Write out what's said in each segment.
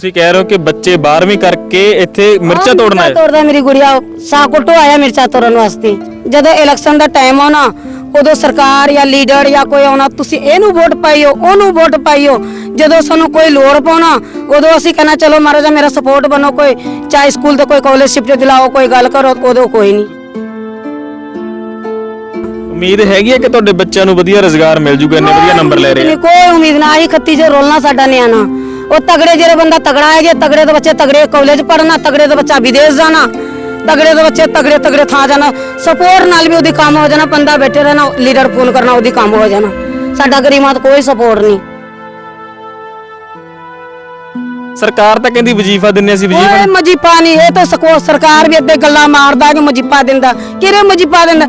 ਤੁਸੀਂ ਕਹਿ ਰਹੇ ਹੋ ਕਿ ਬੱਚੇ 12ਵੀਂ ਕਰਕੇ ਇੱਥੇ ਮਿਰਚਾਂ ਤੋੜਨਾ ਹੈ ਤੋੜਦਾ ਮੇਰੀ ਗੁੜੀਆ। ਸਾਕੋਟੋ ਆਇਆ ਮਿਰਚਾਂ ਤੋੜਨ ਵਾਸਤੇ। ਜਦੋਂ ਇਲੈਕਸ਼ਨ ਦਾ ਟਾਈਮ ਆਉਣਾ ਉਦੋਂ ਸਰਕਾਰ ਜਾਂ ਲੀਡਰ ਜਾਂ ਕੋਈ ਆਉਣਾ ਤੁਸੀਂ ਇਹਨੂੰ ਵੋਟ ਪਾਈਓ ਉਹਨੂੰ ਵੋਟ ਪਾਈਓ। ਜਦੋਂ ਸਾਨੂੰ ਕੋਈ ਲੋੜ ਪਾਉਣਾ ਉਦੋਂ ਅਸੀਂ ਕਹਿਣਾ ਚਲੋ ਮਹਾਰਾਜਾ ਮੇਰਾ ਸਪੋਰਟ ਬਣੋ ਕੋਈ। ਚਾਹੇ ਸਕੂਲ ਤੇ ਕੋਈ ਕਾਲਜਸ਼ਿਪ ਤੇ ਦਿਲਾਓ ਕੋਈ ਗੱਲ ਕਰੋ ਉਦੋਂ ਕੋਈ ਨਹੀਂ। ਉਮੀਦ ਹੈਗੀ ਹੈ ਕਿ ਤੁਹਾਡੇ ਬੱਚਿਆਂ ਨੂੰ ਵਧੀਆ ਰੋਜ਼ਗਾਰ ਮਿਲ ਜੂਗਾ ਇੰਨੇ ਵਧੀਆ ਨੰਬਰ ਲੈ ਰਹੇ ਆ। ਕੋਈ ਉਮੀਦ ਨਾ ਆਹੀ ਖੱਤੀ 'ਚ ਰੋਲਣਾ ਸਾਡਾ ਨਿਆਣਾ। ਉਹ ਤਗੜੇ ਜਿਹੜੇ ਬੰਦਾ ਤਗੜਾ ਹੈਗੇ ਤਗੜੇ ਦੇ ਬੱਚੇ ਤਗੜੇ ਕਾਲਜ ਪੜਨਾ ਤਗੜੇ ਦੇ ਬੱਚਾ ਵਿਦੇਸ਼ ਜਾਣਾ ਤਗੜੇ ਦੇ ਬੱਚੇ ਤਗੜੇ ਤਗੜੇ ਥਾਂ ਜਾਣਾ ਸਪੋਰਟ ਨਾਲ ਵੀ ਉਹਦੀ ਕੰਮ ਹੋ ਜਾਣਾ ਬੰਦਾ ਬੈਠੇ ਰਹਿਣਾ ਲੀਡਰ ਫੋਨ ਕਰਨਾ ਉਹਦੀ ਕੰਮ ਹੋ ਜਾਣਾ। ਸਾਡਾ ਗਰੀਬਾਂ ਦਾ ਕੋਈ ਸਪੋਰਟ ਨਹੀਂ। ਸਰਕਾਰ ਤਾਂ ਕਹਿੰਦੀ ਵਜ਼ੀਫਾ ਦਿੰਨੇ ਅਸੀਂ ਵਜ਼ੀਫਾ ਓਏ ਮਜੀਪਾ ਨਹੀਂ ਇਹ ਤਾਂ ਸਕੋ ਸਰਕਾਰ ਵੀ ਅੱਦੇ ਗੱਲਾਂ ਮਾਰਦਾ ਕਿ ਮਜੀਪਾ ਦਿੰਦਾ। ਕਿਹੜੇ ਮਜੀਪਾ ਦਿੰਦਾ?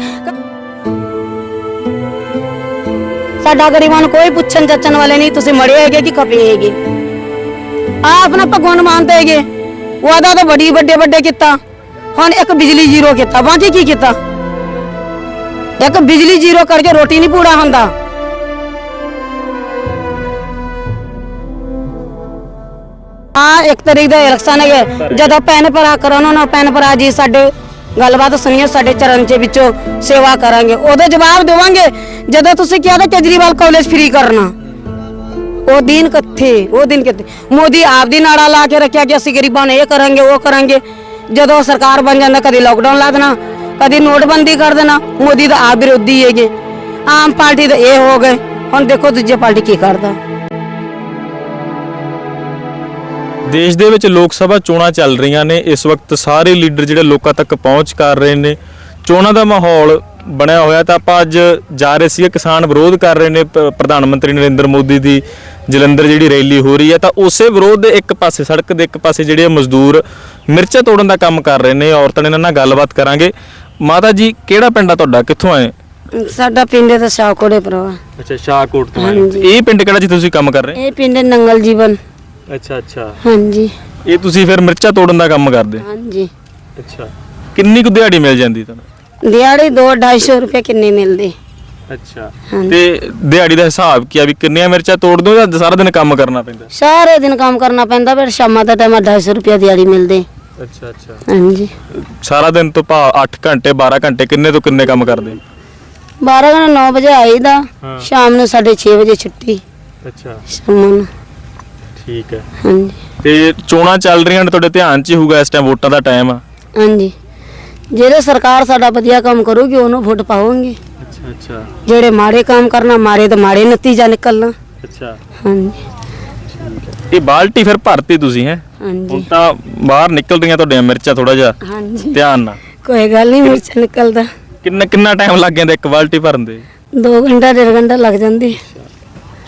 ਸਾਡਾ ਗਰੀਬਾਂ ਨੂੰ ਕੋਈ ਪੁੱਛਣ ਚੱਚਣ ਵਾਲੇ ਨਹੀਂ ਤੁਸੀਂ ਮੜੇ ਹੈਗੇ ਕਿ ਖਪੇ ਹੈਗੇ? ਆ ਆਪਣਾ ਭਗਵਾਨ ਮੰਨਦੇ ਹੈਗੇ। ਵਾਦਾ ਤਾਂ ਬੜੀ ਵੱਡੇ ਵੱਡੇ ਕੀਤਾ। ਹੁਣ ਇੱਕ ਬਿਜਲੀ ਜ਼ੀਰੋ ਕੀਤਾ। ਬਾਕੀ ਕੀ ਕੀਤਾ? ਇੱਕ ਬਿਜਲੀ ਜ਼ੀਰੋ ਕਰਕੇ ਰੋਟੀ ਨਹੀਂ ਪੂਰਾ ਹੁੰਦਾ। ਆ ਇੱਕ ਤਰੀਕ ਦਾ ਇਲੈਕਸ਼ਨ ਹੈਗੇ। ਜਦੋਂ ਪੈਨ ਭਰਾ ਕਰਨ ਉਹਨਾਂ ਪੈਨ ਭਰਾ ਜੀ, ਸਾਡੇ ਗੱਲਬਾਤ ਸੁਣੀਏ, ਸਾਡੇ ਚਰਨ ਦੇ ਵਿੱਚੋਂ ਸੇਵਾ ਕਰਾਂਗੇ। ਉਹਦੇ ਜਵਾਬ ਦੇਵਾਂਗੇ। ਜਦੋਂ ਤੁਸੀਂ ਕਿਹਾ ਤਾਂ ਕੇਜਰੀਵਾਲ ਕਾਲਜ ਫ੍ਰੀ ਕਰਨਾ। ਉਹ ਦਿਨ ਕਿੱਥੇ? ਉਹ ਦਿਨ ਕਿੱਥੇ? ਮੋਦੀ ਆਪ ਦੀ ਨਾੜਾ ਲਾ ਕੇ ਰੱਖਿਆ ਕਿ ਅਸੀਂ ਗਰੀਬਾਂ ਨੂੰ ਇਹ ਕਰਾਂਗੇ, ਉਹ ਕਰਾਂਗੇ। ਜਦੋਂ ਸਰਕਾਰ ਬਣ ਜਾਂਦਾ, ਕਦੀ ਲੋਕਡਾਊਨ ਲਾ ਦੇਣਾ, ਕਦੀ ਨੋਟਬੰਦੀ ਕਰ ਦੇਣਾ। ਮੋਦੀ ਦਾ ਆਪ ਵਿਰੋਧੀ ਹੈਗੇ। ਆਮ ਪਾਰਟੀ ਦੇ ਇਹ ਹੋ ਗਏ। ਹੁਣ ਦੇਖੋ ਦੂਜੀ ਪਾਰਟੀ ਕੀ ਕਰਦਾ। ਦੇਸ਼ ਦੇ ਵਿੱਚ ਲੋਕ ਸਭਾ ਚੋਣਾਂ ਚੱਲ ਰਹੀਆਂ ਨੇ। ਇਸ ਵਕਤ ਸਾਰੇ ਲੀਡਰ ਜਿਹੜੇ ਲੋਕਾਂ ਤੱਕ ਪਹੁੰਚ ਕਰ ਰਹੇ ਨੇ। ਚੋਣਾਂ ਦਾ ਮਾਹੌਲ ਬਣਿਆ ਹੋਇਆ ਤਾਂ ਆਪਾਂ ਅੱਜ ਜਾ ਰਹੇ ਸੀ ਕਿਸਾਨ ਵਿਰੋਧ ਕਰ ਰਹੇ ਨੇ ਪ- ਪ੍ਰਧਾਨ ਮੰਤਰੀ ਨਰਿੰਦਰ ਮੋਦੀ ਦੀ ਜਲੰਧਰ ਜਿਹੜੀ ਰੈਲੀ ਹੋ ਰਹੀ ਹੈ ਤਾਂ ਉਸੇ ਵਿਰੋਧ ਦੇ ਇੱਕ ਪਾਸੇ ਸੜਕ ਦੇ ਇੱਕ ਪਾਸੇ ਜਿਹੜੇ ਮਜ਼ਦੂਰ ਮਿਰਚਾਂ ਤੋੜਨ ਦਾ ਕੰਮ ਕਰ ਰਹੇ ਨੇ ਔਰਤਾਂ ਨੇ ਇਹਨਾਂ ਨਾਲ ਗੱਲਬਾਤ ਕਰਾਂਗੇ। ਮਾਤਾ ਜੀ ਕਿਹੜਾ ਪਿੰਡ ਆ ਤੁਹਾਡਾ? ਕਿੱਥੋਂ ਆਏ? ਸਾਡਾ ਪਿੰਡ ਤਾਂ ਸ਼ਾਹਕੋੜੇ ਪਰਵਾ ਅੱਛਾ ਸ਼ਾਹਕੋਟ ਤੋਂ ਹਾਂਜੀ। ਇਹ ਪਿੰਡ ਕਿਹੜਾ ਜੀ ਤੁਸੀਂ ਕੰਮ ਕਰ ਰਹੇ? ਇਹ ਪਿੰਡ ਨੰਗਲ ਜੀਵਨ। ਅੱਛਾ ਅੱਛਾ। ਹਾਂਜੀ। ਇਹ ਤੁਸੀਂ ਫਿਰ ਮਿਰਚਾਂ ਤੋੜਨ ਦਾ ਕੰਮ ਕਰਦੇ? ਹਾਂਜੀ। ਅੱਛਾ। ਕਿੰਨੀ ਕੁ ਦਿਹਾੜੀ ਮਿਲ ਜਾਂਦੀ ਤੁਹਾਨੂੰ? ਦਿਹਾੜੀ 2 250 ਰੁਪਏ ਕਿੰਨੇ ਮਿਲਦੇ। ਅੱਛਾ। ਹਾਂਜੀ। ਤੇ ਦਿਹਾੜੀ ਦਾ ਹਿਸਾਬ ਕੀ ਆ ਵੀ ਕਿੰਨੀਆਂ ਮਿਰਚਾਂ ਤੋੜ ਦੋ ਜਾਂ ਸਾਰਾ ਦਿਨ ਕੰਮ ਕਰਨਾ ਪੈਂਦਾ? ਸਾਰੇ ਦਿਨ ਕੰਮ ਕਰਨਾ ਪੈਂਦਾ ਫਿਰ ਸ਼ਾਮਾਂ ਦਾ ਟਾਈਮ 250 ਰੁਪਏ ਦਿਹਾੜੀ ਮਿਲਦੇ। ਅੱਛਾ ਅੱਛਾ। ਹਾਂਜੀ। ਸਾਰਾ ਦਿਨ ਤੋਂ ਭਾ 8 ਘੰਟੇ 12 ਘੰਟੇ ਕਿੰਨੇ ਤੋਂ ਕਿੰਨੇ ਕੰਮ ਕਰਦੇ? 12 ਘੰਟੇ 9 ਵਜੇ ਆਈਦਾ ਹਾਂ। ਸ਼ਾਮ ਨੂੰ 6:30 ਵਜੇ ਛੁੱਟੀ। ਅੱਛਾ। ਸ਼ਾਮ ਨੂੰ। ਠੀਕ ਹੈ। ਹਾਂਜੀ। ਤੇ ਚੋਣਾਂ ਚੱਲ ਰਹੀਆਂ ਨੇ ਤੁਹਾਡੇ ਧਿਆਨ 'ਚ ਹੀ ਹੋਊਗਾ ਇਸ ਟਾਈਮ ਵੋਟਾਂ ਦਾ ਟਾਈਮ ਆ ਹਾਂਜੀ। ਜਿਹੜੇ ਸਰਕਾਰ ਸਾਡਾ ਵਧੀਆ ਕੰਮ ਕਰੂਗੀ ਉਹਨੂੰ ਵੋਟ ਪਾਵਾਂਗੇ। ਅੱਛਾ ਅੱਛਾ। ਜਿਹੜੇ ਮਾੜੇ ਕੰਮ ਕਰਨਾ ਮਾਰੇ ਤਾਂ ਮਾੜੇ ਨਤੀਜਾ ਨਿਕਲਣਾ। ਅੱਛਾ। ਹਾਂਜੀ। ਇਹ ਬਾਲਟੀ ਫਿਰ ਭਰਤੀ ਤੁਸੀਂ ਹੈ? ਹੁਣ ਹਾਂਜੀ ਤਾਂ ਬਾਹਰ ਨਿਕਲ ਰਹੀਆਂ ਤੁਹਾਡੀਆਂ ਮਿਰਚਾਂ ਥੋੜਾ ਜਿਹਾ। ਹਾਂਜੀ। ਧਿਆਨ ਨਾਲ। ਕੋਈ ਗੱਲ ਨਹੀਂ ਮਿਰਚ ਨਿਕਲਦਾ। ਕਿੰਨਾ ਕਿੰਨਾ ਟਾਈਮ ਲੱਗ ਜਾਂਦਾ ਇੱਕ ਬਾਲਟੀ ਭਰਨ ਦੇ? 2 ਘੰਟਾ ਡੇਢ ਘੰਟਾ ਲੱਗ ਜਾਂਦੇ।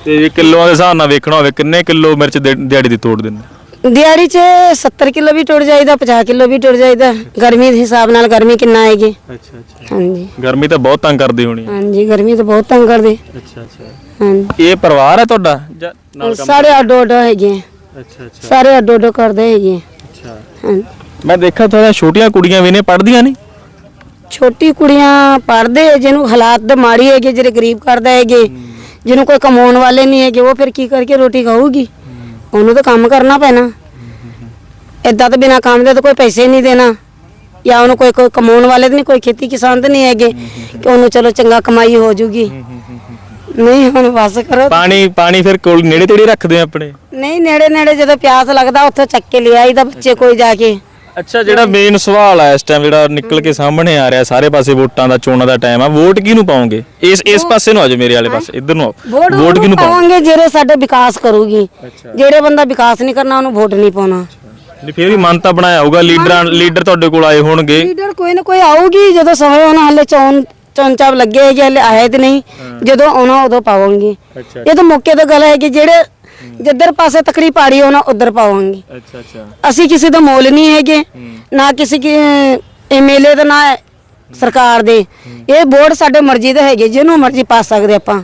ਤੇ ਜੇ ਕਿਲੋਆਂ ਦੇ ਹਿਸਾਬ ਨਾਲ ਵੇਖਣਾ ਹੋਵੇ ਕਿੰਨੇ ਕਿਲੋ ਮਿਰਚ ਦੇ- ਦਿਹਾੜੀ ਦੀ ਤੋੜ ਦਿੰਦੇ? ਦਿਹਾੜੀ 'ਚ 70 ਕਿਲੋ ਵੀ ਟੁੱਟ ਜਾਈਦਾ 50 ਕਿਲੋ ਵੀ ਟੁੱਟ ਜਾਈਦਾ। ਗਰਮੀ ਦੇ ਹਿਸਾਬ ਨਾਲ ਗਰਮੀ ਕਿੰਨਾ ਆਏਗੀ? ਅੱਛਾ ਅੱਛਾ। ਹਾਂਜੀ। ਗਰਮੀ ਤਾਂ ਬਹੁਤ ਤੰਗ ਕਰਦੀ ਹੋਣੀ ਹੈ ਹਾਂਜੀ ਗਰਮੀ ਤਾਂ ਬਹੁਤ ਤੰਗ ਕਰਦੇ। ਅੱਛਾ ਅੱਛਾ। ਹਾਂਜੀ। ਇਹ ਪਰਿਵਾਰ ਹੈ ਤੁਹਾਡਾ? ਜਾਂ ਨਾਲ ਕੰਮ ਸਾਰੇ ਅੱਡੋ ਅੱਡੋ ਹੈਗੇ ਆ। ਅੱਛਾ ਅੱਛਾ। ਸਾਰੇ ਅੱਡੋ ਅੱਡੋ ਕਰਦੇ ਹੈਗੇ ਆ। ਅੱਛਾ। ਹਾਂਜੀ। ਮੈਂ ਦੇਖਿਆ ਥੋੜਾ ਛੋਟੀਆਂ ਕੁੜੀਆਂ ਵੀ ਨੇ ਪੜ੍ਹਦੀਆਂ ਨਹੀਂ? ਛੋਟੀ ਕੁੜੀਆਂ ਪੜਦੇ ਜਿਹਨੂੰ ਹਾਲਾਤ ਦੇ ਮਾੜੀ ਹੈਗੇ ਜਿਹੜੇ ਗਰੀਬ ਕਰਦਾ ਹੈਗੇ ਜਿਹਨੂੰ ਕੋਈ ਕਮਾਉਣ ਵਾਲੇ ਨਹੀਂ ਹੈਗੇ ਉਹ ਫਿਰ ਕੀ ਕਰਕੇ ਰੋਟੀ ਖਾਊਗੀ? ਉਹਨੂੰ ਤਾਂ ਕੰਮ ਕਰਨਾ ਪੈਣਾ। ਏਦਾਂ ਤਾਂ ਬਿਨਾ ਕੰਮ ਦੇ ਤਾਂ ਕੋਈ ਪੈਸੇ ਨਹੀਂ ਦੇਣਾ। ਜਾਂ ਉਹਨੂੰ ਕੋਈ ਕੋਈ ਕਮਾਉਣ ਵਾਲੇ ਤਾਂ ਨਹੀਂ ਕੋਈ ਖੇਤੀ ਕਿਸਾਨ ਤਾਂ ਨਹੀਂ ਹੈਗੇ। ਕਿ ਉਹਨੂੰ ਚਲੋ ਚੰਗਾ ਕਮਾਈ ਹੋ ਜੂਗੀ। ਨਹੀਂ ਹੁਣ ਬਸ ਕਰੋ। ਪਾਣੀ ਪਾਣੀ ਫਿਰ ਕੋਲ ਨੇੜੇ ਤੇੜੇ ਰੱਖਦੇ ਆ ਆਪਣੇ? ਨਹੀਂ ਨੇੜੇ ਨੇੜੇ ਜਦੋਂ ਪਿਆਸ ਲੱਗਦਾ ਉੱਥੋਂ ਚੱਕ ਕੇ ਲੈ ਆਈਦਾ ਬੱਚੇ ਕੋਈ ਜਾ ਕੇ। ਅੱਛਾ ਜਿਹੜਾ ਮੇਨ ਸਵਾਲ ਆ ਇਸ ਟਾਈਮ ਜਿਹੜਾ ਨਿਕਲ ਕੇ ਸਾਹਮਣੇ ਆ ਰਿਹਾ ਸਾਰੇ ਪਾਸੇ ਵੋਟਾਂ ਦਾ ਚੋਣਾਂ ਦਾ ਟਾਈਮ ਆ ਵੋਟ ਕਿਹਨੂੰ ਪਾਉਂਗੇ ਇਸ ਇਸ ਪਾਸੇ ਨੂੰ ਆ ਜਾਓ ਮੇਰੇ ਵਾਲੇ ਪਾਸੇ ਇੱਧਰ ਨੂੰ ਆਓ। ਵੋਟ ਕਿਹਨੂੰ ਪਾਉਂਗੇ ਜਿਹੜੇ ਸਾਡੇ ਵਿਕਾਸ ਕਰੂਗੀ। ਜਿਹੜੇ ਬੰਦਾ ਵਿਕਾਸ ਨਹੀਂ ਕਰਨਾ ਉਹਨੂੰ ਵੋਟ ਨਹੀਂ ਪਾਉਣਾ। ਨਹੀਂ ਫਿਰ ਵੀ ਮਨ ਤਾਂ ਬਣਾਇਆ ਹੋਊਗਾ ਲੀਡਰਾਂ ਲੀਡਰ ਤੁਹਾਡੇ ਕੋਲ ਆਏ ਹੋਣਗੇ। ਲੀਡਰ ਕੋਈ ਨਾ ਕੋਈ ਆਊਗੀ ਜਦੋਂ ਸਮੇਂ ਹੋਣਾ ਹਲੇ ਚੌਨ ਚੌਂਚਾਬ ਲੱਗੇ ਹੈਗੇ ਹਲੇ ਆਏ ਤੇ ਨਹੀਂ ਜਦੋਂ ਆਉਣਾ ਉਦੋਂ ਪਾਵਾਂਗੇ। ਇਹ ਤਾਂ ਮੌਕੇ ਤੇ ਗੱਲ ਹੈ ਕਿ ਜਿਹੜੇ ਜਿੱਧਰ ਪਾਸੇ ਤਕੜੀ ਪਾੜੀ ਹੋਣਾ ਉਧਰ ਪਾਵਾਂਗੇ। ਅੱਛਾ ਅੱਛਾ। ਅਸੀਂ ਕਿਸੇ ਦਾ ਮੋਲ ਨਹੀਂ ਹੈਗੇ ਨਾ ਕਿਸੇ ਕੀ ਐਮਐਲਏ ਦਾ ਨਾ ਸਰਕਾਰ ਦੇ। ਇਹ ਵੋਟ ਸਾਡੇ ਮਰਜ਼ੀ ਦੇ ਹੈਗੇ ਜਿਹਨੂੰ ਮਰਜ਼ੀ ਪਾ ਸਕਦੇ ਆਪਾਂ।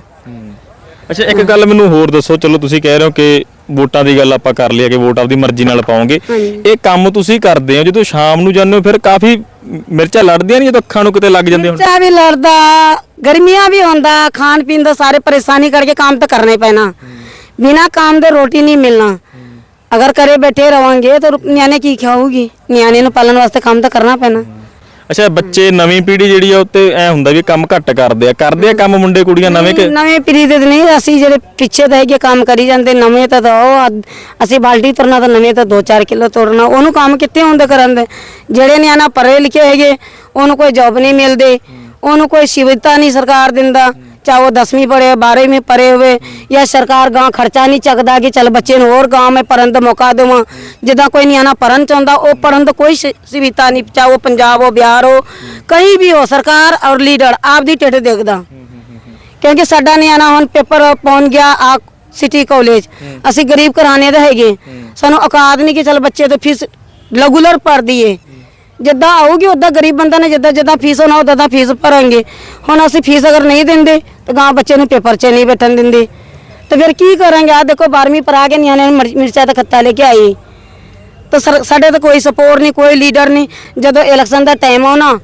ਅੱਛਾ ਇੱਕ ਗੱਲ ਮੈਨੂੰ ਹੋਰ ਦੱਸੋ ਚਲੋ ਤੁਸੀਂ ਕਹਿ ਰਹੇ ਹੋ ਕਿ ਵੋਟਾਂ ਦੀ ਗੱਲ ਆਪਾਂ ਕਰ ਲਈ ਕਿ ਵੋਟ ਆਪਦੀ ਮਰਜ਼ੀ ਨਾਲ ਹਾਂਜੀ। ਇਹ ਕੰਮ ਤੁਸੀਂ ਕਰਦੇ ਹੋ ਜਦੋਂ ਸ਼ਾਮ ਨੂੰ ਜਾਂਦੇ ਹੋ ਫਿਰ ਕਾਫੀ ਮਿਰਚਾਂ ਲੜਦੀਆਂ ਨਹੀਂ ਜਦੋਂ ਅੱਖਾਂ ਨੂੰ ਕਿਤੇ ਲੱਗ ਜਾਂਦੇ ਹੁਣ? ਚਾਹ ਵੀ ਲੜਦਾ ਗਰਮੀਆਂ ਵੀ ਹੁੰਦਾ ਖਾਣ ਪੀਣ ਦਾ ਸਾਰੇ ਪਰੇਸ਼ਾਨੀ ਕਰਕੇ ਕੰਮ ਤਾਂ ਕਰਨਾ ਹੀ ਪੈਣਾ। ਬਿਨਾ ਕੰਮ ਦੇ ਰੋਟੀ ਨਹੀਂ ਮਿਲਣਾ। ਅਗਰ ਘਰੇ ਬੈਠੇ ਰਵਾਂਗੇ ਤਾਂ ਨਿਆਣੇ ਕੀ ਖਾਊਗੀ ਨਿਆਣੇ ਨੂੰ ਪਾਲਣ ਵਾਸਤੇ ਕੰਮ ਤਾਂ ਕਰਨਾ ਪੈਣਾ। ਅੱਛਾ ਬੱਚੇ ਨਵੀਂ ਪੀੜ੍ਹੀ ਜਿਹੜੀ ਆ ਉੱਤੇ ਐ ਹੁੰਦਾ ਵੀ ਕੰਮ ਘੱਟ ਕਰਦੇ ਆ। ਕਰਦੇ ਆ ਕੰਮ ਮੁੰਡੇ ਕੁੜੀਆਂ ਨਵੇਂ ਕਿ ਨਵੇਂ ਪੀੜ੍ਹੀ ਦੇ ਤਾਂ ਨਹੀਂ ਅਸੀਂ ਜਿਹੜੇ ਪਿੱਛੇ ਤਾਂ ਹੈਗੇ ਕੰਮ ਕਰੀ ਜਾਂਦੇ ਨਵੇਂ ਤਾਂ ਤਾਂ ਉਹ ਅਸੀਂ ਬਾਲਟੀ ਤੁਰਨਾ ਤਾਂ ਨਵੇਂ ਤਾਂ 2-4 ਕਿਲੋ ਤੁਰਨਾ ਉਹਨੂੰ ਕੰਮ ਕਿੱਥੇ ਹੁੰਦੇ ਕਰਨ ਦੇ? ਜਿਹੜੇ ਨਿਆਣਾ ਪੜ੍ਹੇ ਲਿਖੇ ਹੈਗੇ ਉਹਨੂੰ ਕੋਈ ਜੌਬ ਨਹੀਂ ਮਿਲਦੇ ਉਹਨੂੰ ਕੋਈ ਸੁਵਿਧਾ ਨਹੀਂ ਸਰਕਾਰ ਦਿੰਦਾ। ਚਾਹੇ ਉਹ 10ਵੀਂ ਪੜ੍ਹੇ 12ਵੀਂ ਪੜ੍ਹੇ ਹੋਵੇ ਜਾਂ ਸਰਕਾਰ ਗਾਂ ਖਰਚਾ ਨਹੀਂ ਚੱਕਦਾ ਕਿ ਚਲ ਬੱਚੇ ਨੂੰ ਹੋਰ ਗਾਂ ਮੈਂ ਪੜਨ ਦਾ ਮੌਕਾ ਦੇਵਾਂ। ਜਿੱਦਾਂ ਕੋਈ ਨਿਆਣਾ ਪੜਨ ਚਾਹੁੰਦਾ, ਉਹ ਪੜਨ ਦਾ ਕੋਈ ਸੁਵਿਧਾ ਨਹੀਂ, ਚਾਹੇ ਉਹ ਪੰਜਾਬ ਹੋ, ਬਿਹਾਰ ਹੋ ਕहीं ਵੀ ਹੋ, ਸਰਕਾਰ ਔਰ ਲੀਡਰ ਆਪ ਦੀ ਢਿੱਡ ਦੇਖਦਾ। ਕਿਉਂਕਿ ਸਾਡਾ ਨਿਆਣਾ ਹੁਣ ਪੇਪਰ ਪਹੁੰਚ ਗਿਆ ਆ ਸਿਟੀ ਕਾਲਜ। ਅਸੀਂ ਗਰੀਬ ਘਰਾਣੇ ਦੇ ਹੈਗੇ। ਸਾਨੂੰ ਔਕਾਤ ਨਹੀਂ ਕਿ ਚਲ ਬੱਚੇ ਤੋਂ ਫੀਸ ਰੈਗੂਲਰ ਭਰ ਦਈਏ। ਜਿੱਦਾਂ ਆਊਗੀ ਉਦਾਂ ਗਰੀਬ ਬੰਦਾ ਨੇ ਜਿੱਦਾਂ ਜਿੱਦਾਂ ਫੀਸ ਹੋਣਾ ਉਦਾਂ ਦਾ ਫੀਸ ਭਰਾਂਗੇ। ਹੁਣ ਅਸੀਂ ਫੀਸ ਅਗਰ ਨਹੀਂ ਦਿੰਦੇ, ਤਾਂ ਗਾਂ ਬੱਚੇ ਨੂੰ ਪੇਪਰ 'ਚ ਨਹੀਂ ਬੈਠਣ ਦਿੰਦੇ। ਤੇ ਫਿਰ ਕੀ ਕਰਾਂਗੇ? ਆ ਦੇਖੋ 12ਵੀਂ ਪਰ ਕੇ ਨਿਆਣੇ ਨੂੰ ਮਿਰ- ਮਿਰਚਾਂ ਦਾ ਖੱਤਾ ਲੈ ਕੇ ਆਈ ਤਾਂ ਸਰ- ਸਾਡੇ ਤਾਂ ਕੋਈ ਸਪੋਰਟ ਨਹੀਂ, ਕੋਈ ਲੀਡਰ ਨਹੀਂ। ਜਦੋਂ ਇਲੈਕਸ਼ਨ ਦਾ ਟਾਈਮ ਆਉਣਾ,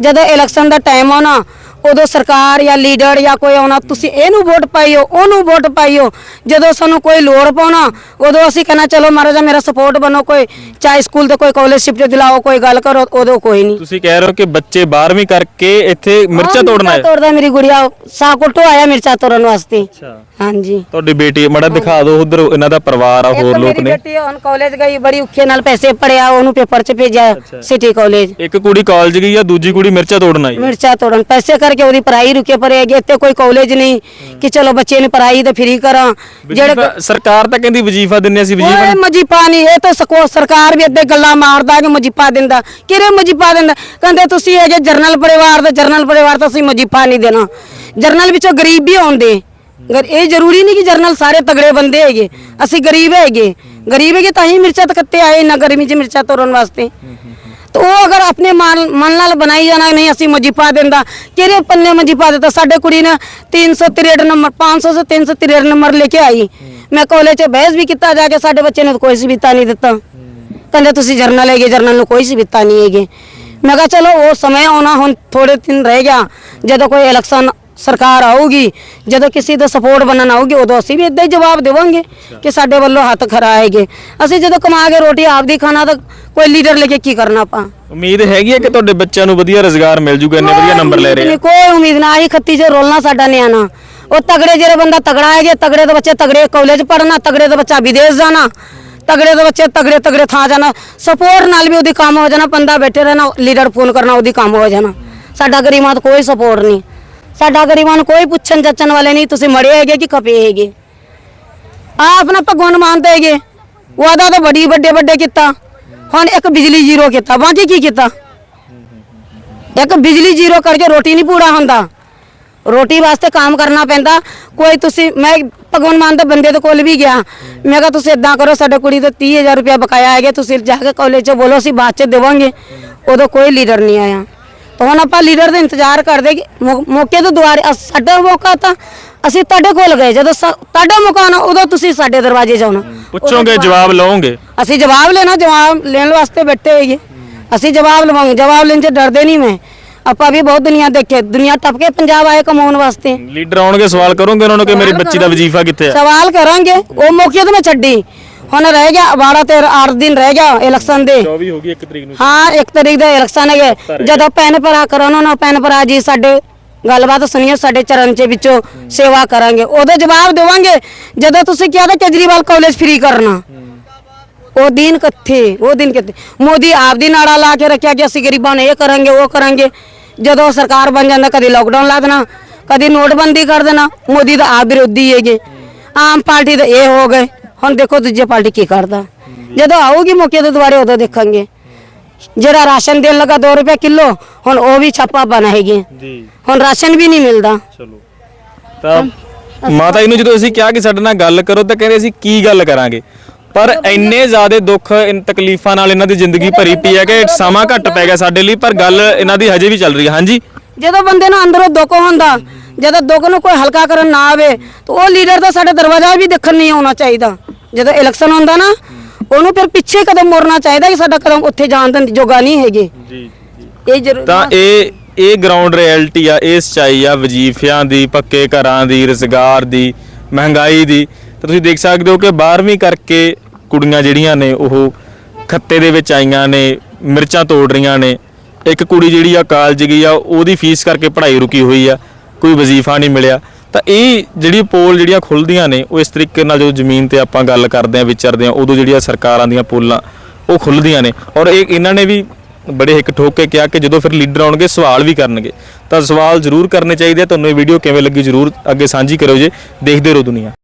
ਜਦੋਂ ਇਲੈਕਸ਼ਨ ਦਾ ਟਾਈਮ ਆਉਣਾ ਉਦੋਂ ਸਰਕਾਰ ਜਾਂ ਲੀਡਰ ਜਾਂ ਕੋਈ ਆਉਣਾ ਤੁਸੀਂ ਇਹਨੂੰ ਵੋਟ ਪਾਈਓ ਉਹਨੂੰ ਵੋਟ ਪਾਈਓ। ਜਦੋਂ ਸਾਨੂੰ ਕੋਈ ਲੋੜ ਪਾਉਣਾ ਉਦੋਂ ਅਸੀਂ ਕਹਿਣਾ ਚਲੋ ਮਹਾਰਾਜਾ ਮੇਰਾ ਸਪੋਰਟ ਬਣੋ ਕੋਈ ਚਾਹੇ ਸਕੂਲ ਤੇ ਕੋਈ ਕਾਲਜਸ਼ਿਪ ਤੇ ਦਿਲਾਓ ਕੋਈ ਗੱਲ ਕਰੋ ਉਦੋਂ ਕੋਈ ਨਹੀਂ। ਤੁਸੀਂ ਕਹਿ ਰਹੇ ਹੋ ਕਿ ਬੱਚੇ 12ਵੀਂ ਕਰਕੇ ਇੱਥੇ ਮਿਰਚਾਂ ਤੋੜਨਾ ਹੈ ਤੋੜਦਾ ਮੇਰੀ ਗੁੜੀਆ ਸਾਕੋਟੋ ਆਇਆ ਮਿਰਚਾਂ ਤੋੜਨ ਵਾਸਤੇ। ਅੱਛਾ। ਹਾਂਜੀ। ਤੁਹਾਡੀ ਬੇਟੀ ਮੜਾ ਦਿਖਾ ਦਿਓ ਉਧਰ ਇਹਨਾਂ ਦਾ ਪਰਿਵਾਰ ਆ ਹੋਰ ਲੋਕ ਮੇਰੀ ਨੇ। ਬੇਟੀ ਹੁਣ ਕਾਲਜ ਗਈ ਬੜੀ ਔਖੇ ਨਾਲ ਪੈਸੇ ਪੜਿਆ ਉਹਨੂੰ ਪੇਪਰ 'ਚ ਭੇਜਿਆ ਸਿਟੀ ਕਾਲਜ ਇੱਕ ਕੁੜੀ ਕਾਲਜ ਗਈ ਆ ਦੂਜੀ ਕੁੜੀ ਮਿਰਚਾਂ ਤੋੜਨ ਆਈ ਮਿਰਚਾਂ ਤੋੜਨ ਪੈਸੇ ਕਰਕੇ ਉਹਦੀ ਪੜ੍ਹਾਈ ਰੁਕੇ ਪਰੇ ਹੈਗੇ ਇੱਥੇ ਕੋਈ ਕਾਲਜ ਨਹੀਂ ਕਿ ਚਲੋ ਬੱਚੇ ਨੂੰ ਪੜ੍ਹਾਈ ਤੇ ਫ੍ਰੀ ਕਰਾਂ। ਜਿਹੜੇ ਸਰਕਾਰ ਤਾਂ ਕਹਿੰਦੀ ਵਜੀਫਾ ਦਿੰਨੇ ਅਸੀਂ ਵਜੀਫਾ ਓਏ ਮਜੀਪਾ ਨਹੀਂ ਇਹ ਤਾਂ ਸਕੋ ਸਰਕਾਰ ਵੀ ਅੱਧੇ ਗੱਲਾਂ ਮਾਰਦਾ ਕਿ ਮਜੀਪਾ ਦਿੰਦਾ। ਕਿਹੜੇ ਮਜੀਪਾ ਦਿੰਦਾ? ਕਹਿੰਦੇ ਤੁਸੀਂ ਹੈਗੇ ਜਰਨਲ ਪਰਿਵਾਰ ਦਾ ਜਰਨਲ ਪਰਿਵਾਰ ਤਾਂ ਅਸੀਂ ਮਜੀਪਾ ਨਹੀਂ ਦੇਣਾ। ਜਰਨਲ ਵਿੱਚੋਂ ਗਰੀਬ ਵੀ ਆਉਂਦੇ। ਗਰ ਇਹ ਜ਼ਰੂਰੀ ਨਹੀਂ ਕਿ ਜਰਨਲ ਸਾਰੇ ਤਗੜੇ ਬੰਦੇ ਹੈਗੇ। ਅਸੀਂ ਗਰੀਬ ਹੈਗੇ। ਗਰੀਬ ਹੈਗੇ ਤਾਂ ਹੀ ਮਿਰਚਾਂ ਤਕੱਤੇ ਆਏ ਨਾ ਗਰਮੀ 'ਚ ਮਿਰਚਾਂ ਤੋੜਨ ਵਾਸਤੇ। ਤਾਂ ਉਹ ਅਗਰ ਆਪਣੇ ਮਨ ਮਨ ਨਾਲ ਬਣਾਈ ਜਾਣਾ, ਨਹੀਂ ਅਸੀਂ ਮਜੀਪਾ ਦਿੰਦਾ। ਕਿਹੜੇ ਪੰਨੇ ਮਜੀਪਾ ਦਿੱਤਾ? ਸਾਡੇ ਕੁੜੀ ਨੇ 363 ਨੰਬਰ 500 ਸੇ 363 ਨੰਬਰ ਲੈ ਕੇ ਆਈ। ਮੈਂ ਕਾਲਜ 'ਚ ਬਹਿਸ ਵੀ ਕੀਤਾ ਜਾ ਕੇ, ਸਾਡੇ ਬੱਚੇ ਨੂੰ ਕੋਈ ਸਬੀਤਾ ਨਹੀਂ ਦਿੱਤਾ। ਕਹਿੰਦੇ, ਤੁਸੀਂ ਜਰਨਲ ਹੈਗੇ ਜਰਨਲ ਨੂੰ ਕੋਈ ਸਬੀਤਾ ਨਹੀਂ ਹੈਗੇ। ਮੈਂ ਕਿਹਾ, ਚਲੋ, ਉਹ ਸਮੇਂ ਆਉਣਾ, ਹੁਣ ਥੋੜੇ ਦਿਨ ਰਹਿ ਗਿਆ। ਜਦੋਂ ਕੋਈ ਇਲੈਕਸ਼ਨ ਸਰਕਾਰ ਆਊਗੀ ਜਦੋਂ ਕਿਸੇ ਦਾ ਸਪੋਰਟ ਬਣਨ ਆਊਗੀ ਉਦੋਂ ਅਸੀਂ ਵੀ ਇਦਾਂ ਹੀ ਜਵਾਬ ਦੇਵਾਂਗੇ ਕਿ ਸਾਡੇ ਵੱਲੋਂ ਹੱਥ ਖਰਾ ਹੈਗੇ। ਅਸੀਂ ਜਦੋਂ ਕਮਾ ਕੇ ਰੋਟੀ ਆਪਦੀ ਖਾਣਾ ਤਾਂ ਕੋਈ ਲੀਡਰ ਲੈ ਕੇ ਕੀ ਕਰਨਾ ਆਪਾਂ? ਉਮੀਦ ਹੈਗੀ ਹੈ ਕਿ ਤੁਹਾਡੇ ਬੱਚਿਆਂ ਨੂੰ ਵਧੀਆ ਰੋਜ਼ਗਾਰ ਮਿਲ ਜੂਗਾ ਇੰਨੇ ਵਧੀਆ ਨੰਬਰ ਲੈ ਰਹੇ ਆ? ਕੋਈ ਉਮੀਦ ਨਾ ਆਹੀ ਖੱਤੀ 'ਚ ਰੋਲਣਾ ਸਾਡਾ ਨਿਆਣਾ। ਉਹ ਤਗੜੇ ਜਿਹੜੇ ਬੰਦਾ ਤਗੜਾ ਹੈਗੇ ਤਗੜੇ ਦੇ ਬੱਚੇ ਤਗੜੇ ਕਾਲਜ ਪੜਨਾ ਤਗੜੇ ਦਾ ਬੱਚਾ ਵਿਦੇਸ਼ ਜਾਣਾ ਤਗੜੇ ਦੇ ਬੱਚੇ ਤਗੜੇ ਤਗੜੇ ਥਾਂ ਜਾਣਾ ਸਪੋਰਟ ਨਾਲ ਵੀ ਉਹਦੀ ਕੰਮ ਹੋ ਜਾਣਾ ਬੰਦਾ ਬੈਠੇ ਰਹਿਣਾ ਲੀਡਰ ਫੋਨ ਕਰਨਾ ਉਹਦੀ ਕੰਮ ਹੋ ਜਾਣਾ। ਸਾਡਾ ਗਰੀਬਾਂ ਦਾ ਕੋਈ ਸਪੋਰਟ ਨਹੀਂ। ਸਾਡਾ ਗਰੀਬਾਂ ਨੂੰ ਕੋਈ ਪੁੱਛਣ ਜੱਚਣ ਵਾਲੇ ਨਹੀਂ, ਤੁਸੀਂ ਮੜੇ ਹੈਗੇ ਕਿ ਖਪੇ ਹੈਗੇ? ਆ ਆਪਣਾ ਭਗਵਾਨ ਮੰਨਦੇ ਹੈਗੇ। ਵਾਦਾ ਤਾਂ ਬੜੀ ਵੱਡੇ ਵੱਡੇ ਕੀਤਾ। ਹੁਣ ਇੱਕ ਬਿਜਲੀ ਜ਼ੀਰੋ ਕੀਤਾ। ਬਾਕੀ ਕੀ ਕੀਤਾ? ਇੱਕ ਬਿਜਲੀ ਜ਼ੀਰੋ ਕਰਕੇ ਰੋਟੀ ਨਹੀਂ ਪੂਰਾ ਹੁੰਦਾ। ਰੋਟੀ ਵਾਸਤੇ ਕੰਮ ਕਰਨਾ ਪੈਂਦਾ। ਕੋਈ ਤੁਸੀਂ ਮੈਂ ਭਗਵਾਨ ਮਾਨ ਦੇ ਬੰਦੇ ਦੇ ਕੋਲ ਵੀ ਗਿਆ। ਮੈਂ ਕਿਹਾ, ਤੁਸੀਂ ਇਦਾਂ ਕਰੋ, ਸਾਡੇ ਕੁੜੀ ਤੋਂ 30000 ਰੁਪਇਆ ਬਕਾਇਆ ਹੈਗੇ। ਤੁਸੀਂ ਜਾ ਕੇ ਕਾਲਜ 'ਚ ਬੋਲੋ, ਅਸੀਂ ਬਾਅਦ 'ਚ ਦੇਵਾਂਗੇ। ਉਦੋਂ ਕੋਈ ਲੀਡਰ ਨਹੀਂ ਆਇਆ। ਤਾਂ ਹੁਣ ਆਪਾਂ ਲੀਡਰ ਦਾ ਇੰਤਜ਼ਾਰ ਕਰਦੇ ਕਿ ਮੌ- ਮੌਕੇ ਤੋਂ ਦੁਆਰੇ ਅਸ- ਸਾਡਾ ਮੌਕਾ ਤਾਂ ਅਸੀਂ ਤੁਹਾਡੇ ਕੋਲ ਗਏ ਜਦੋਂ ਸਾ- ਤੁਹਾਡਾ ਮੌਕਾ ਆਉਣਾ ਉਦੋਂ ਤੁਸੀਂ ਸਾਡੇ ਦਰਵਾਜ਼ੇ 'ਚ ਆਉਣਾ। ਪੁੱਛੋਗੇ ਜਵਾਬ ਲਓਗੇ? ਅਸੀਂ ਜਵਾਬ ਲੈਣਾ ਜਵਾਬ ਲੈਣ ਵਾਸਤੇ ਬੈਠੇ ਹੋਈਏ। ਅਸੀਂ ਜਵਾਬ ਲਵਾਂਗੇ ਜਵਾਬ ਲੈਣ 'ਚ ਡਰਦੇ ਨਹੀਂ ਮੈਂ। ਆਪਾਂ ਵੀ ਬਹੁਤ ਦੁਨੀਆ ਦੇਖੇ ਦੁਨੀਆ ਟੱਪ ਕੇ ਪੰਜਾਬ ਆਏ ਕਮਾਉਣ ਵਾਸਤੇ। ਲੀਡਰ ਆਉਣਗੇ ਸਵਾਲ ਕਰੋਗੇ ਉਹਨਾਂ ਨੂੰ ਕਿ ਮੇਰੀ ਬੱਚੀ ਦਾ ਵਜੀਫਾ ਕਿੱਥੇ ਆ? ਸਵਾਲ ਕਰਾਂਗੇ ਉਹ ਮੌਕੇ ਤੇ ਮੈਂ ਛੱਡੀ। ਹੁਣ ਰਹਿ ਗਿਆ 12 ਤੇ 8 ਦਿਨ ਰਹਿ ਗਿਆ ਇਲੈਕਸ਼ਨ ਦੇ। 24 ਹੋ ਗਈ 1 ਤਰੀਕ ਨੂੰ। ਹਾਂ ਇੱਕ ਤਰੀਕ ਦਾ ਇਲੈਕਸ਼ਨ ਹੈਗੇ। ਜਦੋਂ ਪੈਨ ਭਰਾ ਕਰੋ ਉਹਨਾਂ ਨੂੰ ਪੈਨ ਭਰਾ ਜੀ ਸਾਡੇ ਗੱਲਬਾਤ ਸੁਣੀਏ ਸਾਡੇ ਚਰਨ ਚ ਵਿੱਚੋਂ ਸੇਵਾ ਕਰਾਂਗੇ। ਉਹਦੇ ਜਵਾਬ ਦੇਵਾਂਗੇ। ਜਦੋਂ ਤੁਸੀਂ ਕਿਹਾ ਤਾਂ ਕੇਜਰੀਵਾਲ ਕਾਲਜ ਫ੍ਰੀ ਕਰਨਾ। ਉਹ ਦਿਨ ਕਿੱਥੇ? ਉਹ ਦਿਨ ਕਿੱਥੇ? ਮੋਦੀ ਆਪ ਦੀ ਨਾੜਾ ਲਾ ਕੇ ਰੱਖਿਆ ਕਿ ਅਸੀਂ ਗਰੀਬਾਂ ਨੂੰ ਇਹ ਕਰਾਂਗੇ ਉਹ ਕਰਾਂਗੇ। ਜਦੋਂ ਸਰਕਾਰ ਬਣ ਜਾਂਦਾ ਕਦੀ ਲੋਕਡਾਊਨ ਲਾ ਦੇਣਾ ਕਦੀ ਨੋਟਬੰਦੀ ਕਰ ਦੇਣਾ। ਮੋਦੀ ਦਾ ਆਪ ਵਿਰੋਧੀ ਹੈਗੇ। ਆਮ ਪਾਰਟੀ ਦੇ ਇਹ ਹੋ ਗਏ। ਹੁਣ ਦੇਖੋ ਦੂਜੀ ਪਾਰਟੀ ਕੀ ਕਰਦਾ। ਜਦੋਂ ਆਊਗੀ ਮੌਕੇ ਤੇ ਦੁਬਾਰੇ ਉਦੋਂ ਦੇਖਾਂਗੇ। ਜਿਹੜਾ ਰਾਸ਼ਨ ਦੇਣ ਲੱਗਾ 2 ਰੁਪਏ ਕਿਲੋ ਹੁਣ ਉਹ ਵੀ ਛਾਪਾ ਬਣਾ ਹੈਗੇ ਜੀ। ਹੁਣ ਰਾਸ਼ਨ ਵੀ ਨਹੀਂ ਮਿਲਦਾ। ਚਲੋ। ਤਾਂ ਮਾਤਾ ਜੀ ਨੂੰ ਜਦੋਂ ਅਸੀਂ ਕਿਹਾ ਕਿ ਸਾਡੇ ਨਾਲ ਗੱਲ ਕਰੋ ਤਾਂ ਕਹਿੰਦੇ ਅਸੀਂ ਕੀ ਗੱਲ ਕਰਾਂਗੇ? ਪਰ ਇੰਨੇ ਜ਼ਿਆਦੇ ਦੁੱਖ ਇਨ ਤਕਲੀਫਾਂ ਨਾਲ ਇਹਨਾਂ ਦੀ ਜ਼ਿੰਦਗੀ ਭਰੀ ਪਈ ਹੈ ਕਿ ਸਮਾਂ ਘੱਟ ਪੈ ਗਿਆ ਸਾਡੇ ਲਈ ਪਰ ਗੱਲ ਇਹਨਾਂ ਦੀ ਹਜੇ ਵੀ ਚੱਲ ਰਹੀ ਹੈ। ਹਾਂਜੀ? ਜਦੋਂ ਬੰਦੇ ਨੂੰ ਅੰਦਰੋਂ ਦੁੱਖ ਹੁੰਦਾ ਜਦੋਂ ਦੁੱਖ ਨੂੰ ਕੋਈ ਹਲਕਾ ਕਰਨ ਨਾ ਆਵੇ ਤਾਂ ਉਹ ਲੀਡਰ ਦਾ ਸਾਡੇ ਦਰਵਾਜ਼ਾ ਵੀ ਦੇਖਣ ਨਹੀਂ ਆਉਣਾ ਚਾਹੀਦਾ। ਜਦੋਂ ਇਲੈਕਸ਼ਨ ਹੁੰਦਾ ਨਾ ਉਹਨੂੰ ਫਿਰ ਪਿੱਛੇ ਕਦਮ ਮੋੜਨਾ ਚਾਹੀਦਾ ਕਿ ਸਾਡਾ ਕਦਮ ਉੱਥੇ ਜਾਣ ਦੇ ਜੋਗਾ ਨਹੀਂ ਹੈਗੇ। ਜੀ ਇਹ ਜ਼ਰੂਰ ਤਾਂ ਇਹ ਇਹ ਗਰਾਊਂਡ ਰਿਐਲਿਟੀ ਆ ਇਹ ਸਚਾਈ ਆ ਵਜੀਫਿਆਂ ਦੀ ਪੱਕੇ ਘਰਾਂ ਦੀ ਰੁਜ਼ਗਾਰ ਦੀ ਮਹਿੰਗਾਈ ਦੀ। ਤਾਂ ਤੁਸੀਂ ਦੇਖ ਸਕਦੇ ਹੋ ਕਿ 12ਵੀਂ ਕਰਕੇ ਕੁੜੀਆਂ ਜਿਹੜੀਆਂ ਨੇ ਉਹ ਖੱਤੇ ਦੇ ਵਿੱਚ ਆਈਆਂ ਨੇ ਮਿਰਚਾਂ ਤੋੜ ਰਹੀਆਂ ਨੇ। ਇੱਕ ਕੁੜੀ ਜਿਹੜੀ ਆ ਕਾਲਜ ਗਈ ਆ ਉਹਦੀ ਫੀਸ ਕਰਕੇ ਪੜ੍ਹਾਈ ਰੁਕੀ ਹੋਈ ਆ। ਕੋਈ ਵਜ਼ੀਫਾ ਨਹੀਂ ਮਿਲਿਆ। ਤਾਂ ਇਹ ਜਿਹੜੀ ਪੋਲ ਜਿਹੜੀਆਂ ਖੁੱਲਦੀਆਂ ਨੇ, ਉਹ ਇਸ ਤਰੀਕੇ ਨਾਲ ਜਦੋਂ ਜ਼ਮੀਨ ਤੇ ਆਪਾਂ ਗੱਲ ਕਰਦੇ ਆ ਵਿਚਰਦੇ ਆ ਉਦੋਂ ਜਿਹੜੀਆਂ ਸਰਕਾਰਾਂ ਦੀਆਂ ਪੋਲਾਂ, ਉਹ ਖੁੱਲਦੀਆਂ ਨੇ। ਔਰ ਇਹ ਇਹਨਾਂ ਨੇ ਵੀ ਬੜੇ ਇੱਕ ਠੋਕ ਕੇ ਕਿਹਾ ਕਿ ਜਦੋਂ ਫਿਰ ਲੀਡਰ ਆਉਣਗੇ, ਸਵਾਲ ਵੀ ਕਰਨਗੇ। ਤਾਂ ਸਵਾਲ ਜ਼ਰੂਰ ਕਰਨੇ ਚਾਹੀਦੇ ਆ। ਤੁਹਾਨੂੰ ਇਹ ਵੀਡੀਓ ਕਿਵੇਂ ਲੱਗੀ, ਜ਼ਰੂਰ ਅੱਗੇ ਸਾਂਝੀ ਕਰੋ ਜੇ। ਦੇਖਦੇ ਰਹੋ ਦੁਨੀਆ।